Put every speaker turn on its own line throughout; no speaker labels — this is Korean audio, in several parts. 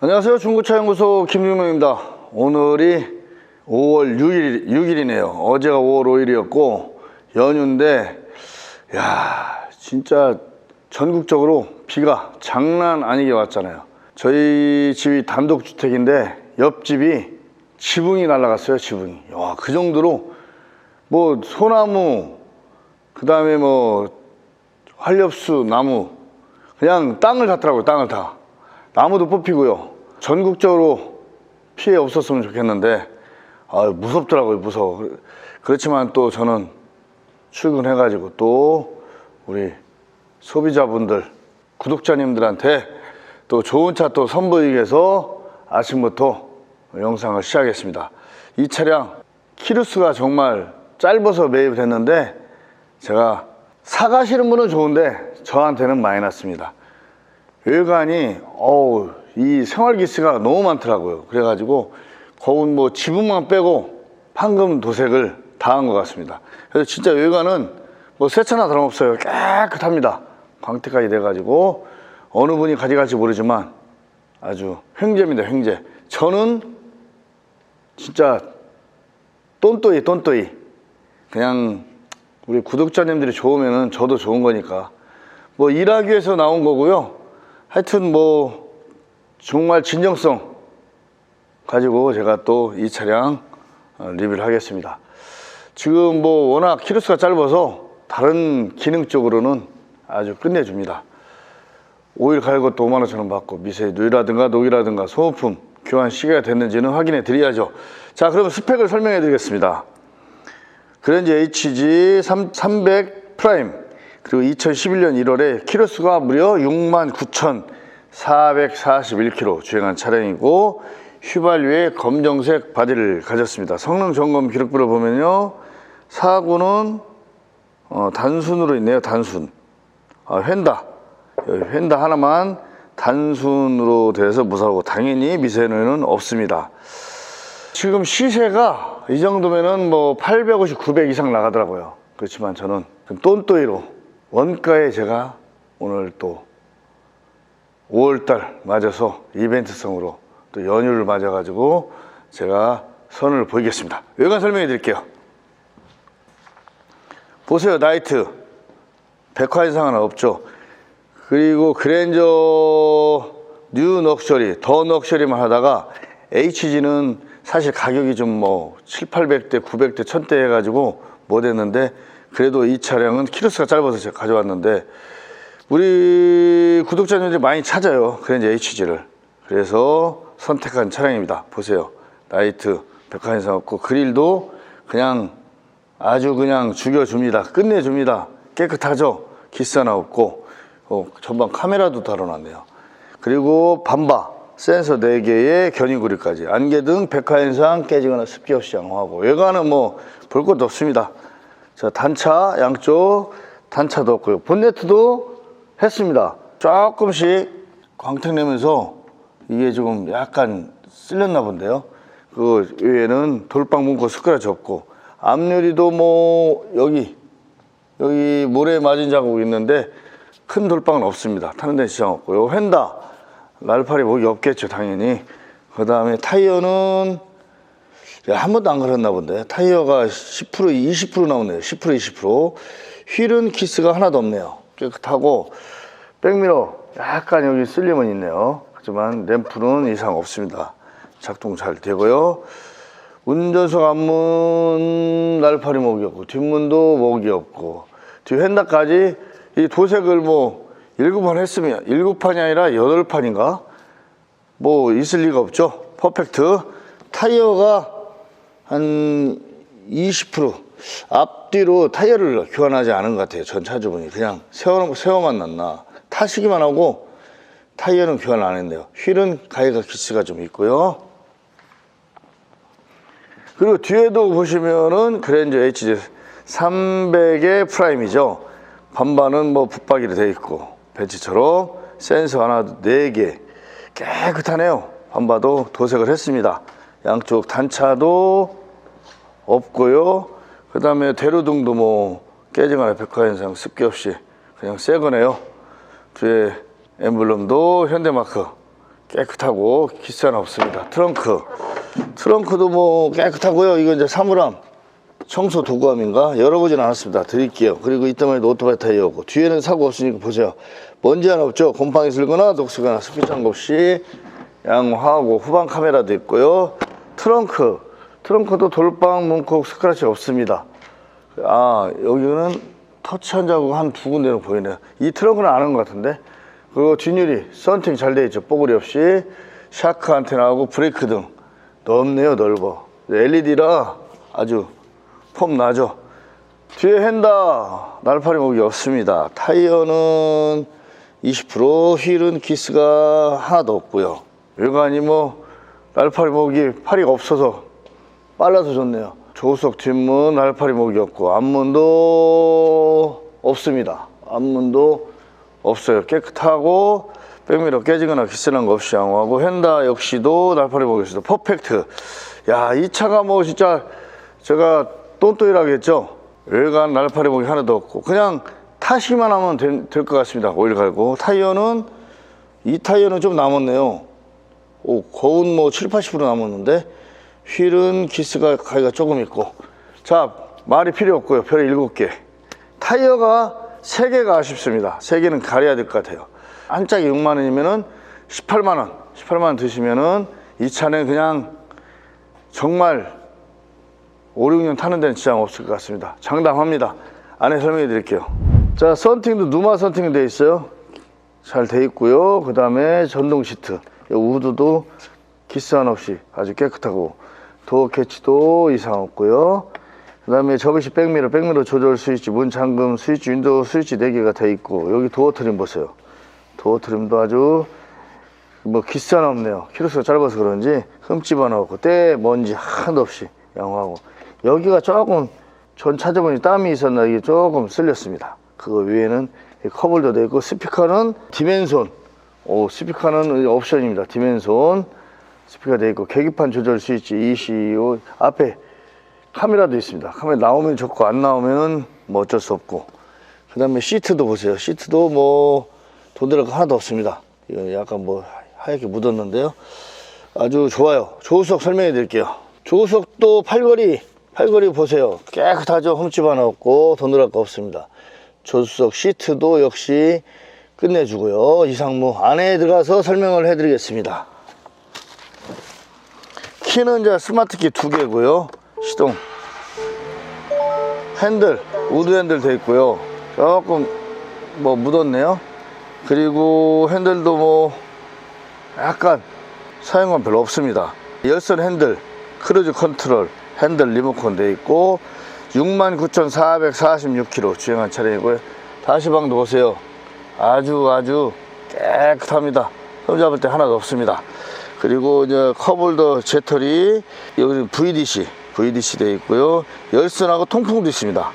안녕하세요. 중고차연구소 김중명입니다. 오늘이 5월 6일, 6일이네요. 어제가 5월 5일이었고, 연휴인데, 야 진짜 전국적으로 비가 장난 아니게 왔잖아요. 저희 집이 단독주택인데, 옆집이 지붕이 날아갔어요, 지붕이. 와, 그 정도로, 뭐, 소나무, 그 다음에 뭐, 활엽수, 나무, 그냥 땅을 탔더라고요, 땅을 타. 나무도 뽑히고요. 전국적으로 피해 없었으면 좋겠는데, 아, 무섭더라고요, 무서워. 그렇지만 또 저는 출근해가지고 또 우리 소비자분들, 구독자님들한테 또 좋은 차 또 선보이기 위해서 아침부터 영상을 시작했습니다. 이 차량 키루스가 정말 짧아서 매입을 했는데 제가 사가시는 분은 좋은데 저한테는 났습니다. 외관이 어우 이 생활기스가 너무 많더라고요. 그래가지고 거운 뭐 지붕만 빼고 황금 도색을 다 한 것 같습니다. 그래서 진짜 외관은 뭐 세차나 다름없어요. 깨끗합니다. 광택까지 돼가지고 어느 분이 가져갈지 모르지만 아주 횡재입니다. 횡재. 저는 진짜 똔또이 똔또이 그냥 우리 구독자님들이 좋으면은 저도 좋은 거니까 뭐 일하기 위해서 나온 거고요. 하여튼 뭐 정말 진정성 가지고 제가 또 이 차량 어, 리뷰를 하겠습니다. 지금 뭐 워낙 키로수가 짧아서 다른 기능적으로는 아주 끝내줍니다. 오일 갈것도 5만 5천 원 받고 미세누유라든가 녹이라든가 소모품 교환 시기가 됐는지는 확인해 드려야죠. 자, 그러면 스펙을 설명해 드리겠습니다. 그랜저 HG 300 프라임 그리고 2011년 1월에 키로수가 무려 69,441km 주행한 차량이고 휘발유에 검정색 바디를 가졌습니다. 성능 점검 기록부를 보면요. 사고는 어, 단순으로 있네요. 단순. 아, 휀다. 여기 휀다 하나만 단순으로 돼서 무사고 당연히 미세누유는 없습니다. 지금 시세가 이 정도면은 뭐 850, 900 이상 나가더라고요. 그렇지만 저는 좀 똔또이로 원가에 제가 오늘 또 5월달 맞아서 이벤트성으로 또 연휴를 맞아가지고 제가 선을 보이겠습니다. 외관 설명해 드릴게요. 보세요, 나이트. 백화 하나 없죠. 그리고 그랜저 뉴 넉셔리, 더 넉셔리만 하다가 HG는 사실 가격이 좀 뭐 7, 800대, 900대, 1000대 해가지고 못 했는데 그래도 이 차량은 키로수가 짧아서 제가 가져왔는데 우리 구독자님들이 많이 찾아요. 그랜저 HG를. 그래서 선택한 차량입니다. 보세요. 나이트, 백화 인상 없고 그릴도 그냥 아주 그냥 죽여줍니다. 끝내줍니다. 깨끗하죠? 기스 하나 없고 어, 전방 카메라도 달아놨네요. 그리고 반바 센서 4개에 견인구리까지 안개등 백화현상 깨지거나 습기 없이 양호하고 외관은 뭐 볼 것도 없습니다. 자 단차 양쪽 단차도 없고요. 본네트도 했습니다. 조금씩 광택 내면서 이게 조금 약간 쓸렸나 본데요. 그 외에는 돌빵 문고 스크라치 없고 앞유리도 뭐 여기 여기 모래 맞은 자국 있는데 큰 돌빵은 없습니다. 타는 데 지장 없고요. 휀다 날파리 목이 없겠죠 당연히. 그 다음에 타이어는 한 번도 안 갈았나 본데 타이어가 10% 20% 나오네요. 10% 20% 휠은 키스가 하나도 없네요. 깨끗하고 백미러 약간 여기 쓸림은 있네요. 하지만 램프는 이상 없습니다. 작동 잘 되고요. 운전석 앞문 날파리 목이 없고 뒷문도 목이 없고 뒤 휀다까지 이 도색을 뭐 일곱 판 했으면 일곱 판이 아니라 여덟 판인가 뭐 있을 리가 없죠 퍼펙트 타이어가 한 20% 앞뒤로 타이어를 교환하지 않은 것 같아요 전 차주분이 그냥 세워, 세워만 놨나 타시기만 하고 타이어는 교환 안 했네요 휠은 가이가 키스가 좀 있고요 그리고 뒤에도 보시면은 그랜저 HG 300의 프라임이죠. 반반은 뭐 붙박이로 되어 있고 벤츠처럼 센서 하나 4개 깨끗하네요. 반바도 도색을 했습니다. 양쪽 단차도 없고요. 그 다음에 대로등도 뭐 깨지거나 백화현상 습기 없이 그냥 새 거네요. 뒤에 엠블럼도 현대마크 깨끗하고 기스 하나 없습니다. 트렁크. 트렁크도 뭐 깨끗하고요. 이거 이제 사물함. 청소 도구함인가? 열어보진 않았습니다. 드릴게요. 그리고 해도 오토바이 타이어고 뒤에는 사고 없으니까 보세요. 먼지 하나 없죠? 곰팡이 슬거나 녹슬거나 습기 찬거 없이 양호하고 후방 카메라도 있고요. 트렁크. 트렁크도 돌방, 문콕, 스크래치 없습니다. 아, 여기는 터치 한 자국 한 두 군데는 보이네요. 이 트렁크는 안한것 같은데. 그리고 뒷유리, 썬팅 잘 돼 있죠. 뽀글이 없이. 샤크 안테나하고 브레이크 등 넓네요, 넓어. LED라 아주 폼 나죠. 뒤에 핸다 날파리 목이 없습니다. 타이어는 20% 휠은 기스가 하나도 없고요. 외관이 뭐 날파리 목이 파리가 없어서 빨라서 좋네요. 조수석 뒷문 날파리 목이 없고 앞문도 없습니다. 앞문도 없어요. 깨끗하고 백미러 깨지거나 기스난 거 없이 양호하고 헨다 역시도 날파리 있어요. 퍼펙트. 야 이 차가 뭐 진짜 제가 똔똔이라겠죠. 외관 날파리 목이 하나도 없고 그냥 타시기만 하면 될 것 같습니다. 오일 갈고 타이어는 이 타이어는 좀 남았네요. 오, 거운 뭐 7, 80% 남았는데 휠은 기스가 가기가 조금 있고 자 말이 필요 없고요. 별에 7개. 타이어가 3개가 아쉽습니다. 3개는 가려야 될 것 같아요. 한 짝이 6만 원이면은 18만 원. 18만 원 드시면은 이 차는 그냥 정말 5, 6년 타는 데는 지장 없을 것 같습니다. 장담합니다. 안에 설명해 드릴게요. 자 썬팅도 누마 썬팅 되어 있어요. 잘 돼 있고요. 그 다음에 전동 시트, 이 우드도 기스 한 없이 아주 깨끗하고 도어 캐치도 이상 없고요. 그 다음에 접이식 백미러, 백미러 조절 스위치, 문 잠금 스위치, 윈도우 스위치 4개가 돼 있고 여기 도어 트림 보세요. 도어 트림도 아주 뭐 하나 없네요. 키로수가 짧아서 그런지 흠집 하나 없고 때 먼지 하나도 없이 양호하고 여기가 조금 전 찾아보니 땀이 있었나 이게 조금 쓸렸습니다. 그거 외에는 이 커블도 되어 있고 스피커는 디멘손 오 스피커는 옵션입니다. 디멘손 스피커 되어 있고 계기판 조절 스위치 ECU 앞에 카메라도 있습니다. 카메라 나오면 좋고 안 나오면 뭐 어쩔 수 없고 그 다음에 시트도 보세요. 시트도 뭐 돈 들어가 하나도 없습니다. 이거 약간 뭐 하얗게 묻었는데요. 아주 좋아요. 조수석 설명해 드릴게요. 조수석도 팔걸이, 팔걸이 보세요. 깨끗하죠. 흠집 하나 없고 돈 들어갈 거 없습니다. 조수석 시트도 역시 끝내주고요. 이상무 안에 들어가서 설명을 해드리겠습니다. 키는 이제 스마트키 두 개고요. 시동. 핸들, 우드 핸들 돼 있고요. 조금 뭐 묻었네요. 그리고 핸들도 뭐 약간 사용감 별로 없습니다. 열선 핸들, 크루즈 컨트롤, 핸들 리모컨 돼 있고 69,446km 주행한 차량이고요. 다시 방도 보세요. 아주 아주 깨끗합니다. 손 잡을 때 하나도 없습니다. 그리고 이제 컵홀더 제털이 여기 VDC, VDC 돼 있고요. 열선하고 통풍도 있습니다.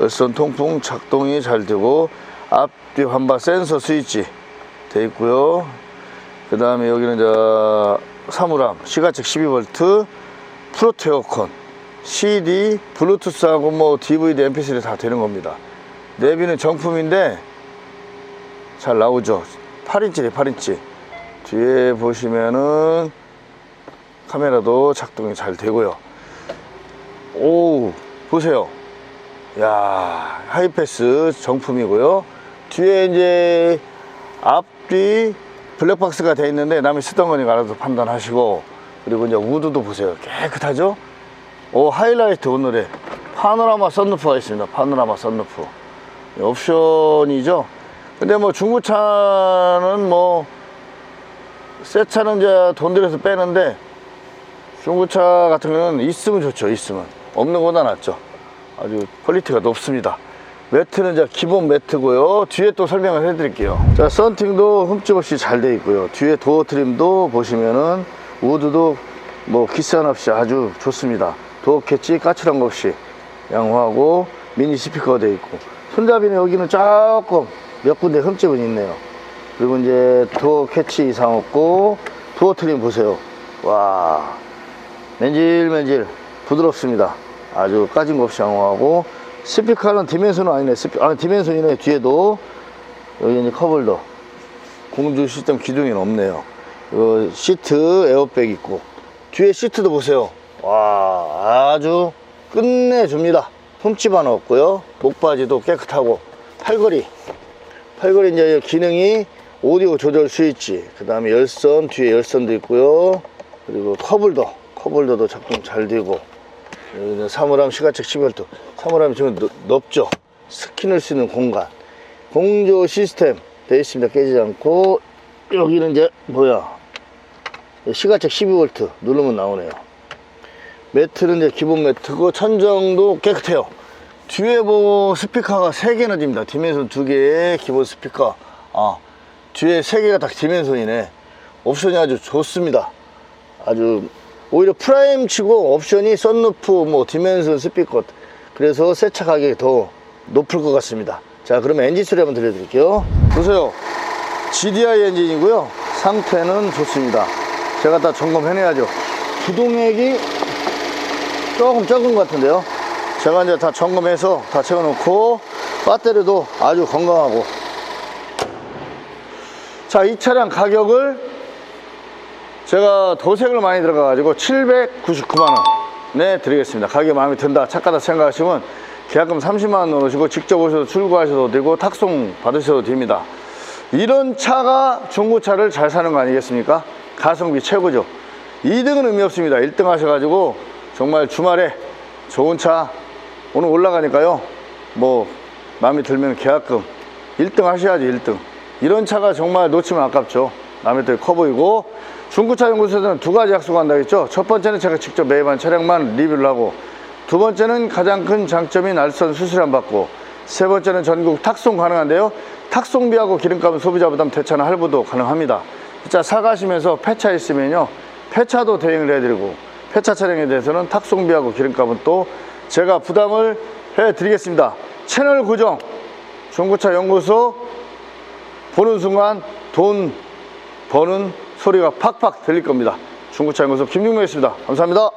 열선 통풍 작동이 잘 되고 앞뒤 환바 센서 스위치 돼 있고요. 그 다음에 여기는 이제 사물함 시가책 12V 프로트 에어컨 CD 블루투스하고 뭐 DVD mp3 다 되는 겁니다 내비는 정품인데 잘 나오죠 8인치네 8인치 뒤에 보시면은 카메라도 작동이 잘 되고요. 오 보세요. 야 하이패스 정품이고요. 뒤에 이제 앞뒤 블랙박스가 돼 있는데 남이 쓰던 거니까 알아서 판단하시고 그리고 이제 우드도 보세요. 깨끗하죠? 오 하이라이트 오늘의 파노라마 썬루프가 있습니다. 파노라마 썬루프. 옵션이죠? 근데 뭐 중고차는 뭐 새 차는 이제 돈 들여서 빼는데 중고차 같은 경우는 있으면 좋죠 있으면. 없는 것보다 낫죠. 아주 퀄리티가 높습니다. 매트는 이제 기본 매트고요. 뒤에 또 설명을 해 드릴게요. 자 썬팅도 흠집 없이 잘 돼 있고요. 뒤에 도어 트림도 보시면은 우드도 뭐 기스한 없이 아주 좋습니다. 도어 캐치 까칠한 거 없이 양호하고 미니 스피커가 돼 있고. 손잡이는 여기는 조금 몇 군데 흠집은 있네요 그리고 이제 도어 캐치 이상 없고 도어 트림 보세요. 와 맨질맨질 부드럽습니다. 아주 까진 거 없이 양호하고. 스피커는 디멘션은 아니네. 스피, 아 디멘션이네. 뒤에도. 여기 이제 커블도. 공조 시스템 기둥이 없네요. 어, 시트 에어백 있고. 뒤에 시트도 보세요. 와 아주 끝내줍니다. 흠집 하나 없고요. 목바지도 깨끗하고. 팔걸이. 팔걸이 이제 기능이 오디오 조절 스위치 그 다음에 열선 뒤에 열선도 있고요. 그리고 컵홀더 컵홀더도 작동 잘 되고. 여기는 사물함 시가책 12V 사물함이 지금 넣을 수 있는 공간. 공조 시스템 되어 있습니다. 깨지지 않고. 여기는 이제 뭐야? 시가책 12V 누르면 나오네요. 매트는 이제 기본 매트고 천정도 깨끗해요. 뒤에 뭐 스피커가 3개나 집니다. 디멘션 2개에 기본 스피커. 아 뒤에 3개가 다 디멘션이네. 옵션이 아주 좋습니다. 아주 오히려 프라임 치고 옵션이 썬루프 뭐 디멘션 스피커 그래서 세차 가격이 더 높을 것 같습니다. 자 그러면 엔진 소리 한번 들려드릴게요. 보세요. GDI 엔진이고요. 상태는 좋습니다. 제가 다 점검해내야죠. 구동액이 조금 적은 것 같은데요. 제가 이제 다 점검해서 다 채워놓고 배터리도 아주 건강하고 자 이 차량 가격을 제가 도색을 많이 들어가 가지고 799만원. 네 드리겠습니다. 가격이 마음에 든다 착하다 생각하시면 계약금 30만원 넣으시고 직접 오셔서 출고하셔도 되고 탁송 받으셔도 됩니다. 이런 차가 중고차를 잘 사는 거 아니겠습니까? 가성비 최고죠. 2등은 의미 없습니다. 1등 하셔가지고 정말 주말에 좋은 차 오늘 올라가니까요. 뭐 마음에 들면 계약금 1등 하셔야지 1등 이런 차가 정말 놓치면 아깝죠. 남의 들커 보이고. 중고차 연구소에서는 두 가지 약속한다 했죠. 첫 번째는 제가 직접 매입한 차량만 리뷰를 하고 두 번째는 가장 큰 장점인 알선 수수료 받고 세 번째는 전국 탁송 가능한데요. 탁송비하고 기름값은 소비자 부담 대차나 할부도 가능합니다. 자 사가시면서 폐차 있으면요. 폐차도 대행을 해드리고 폐차 차량에 대해서는 탁송비하고 기름값은 또 제가 부담을 해드리겠습니다. 채널 고정. 중고차 연구소 보는 순간 돈 버는 소리가 팍팍 들릴 겁니다. 중고차 연구소 김중명이었습니다. 감사합니다.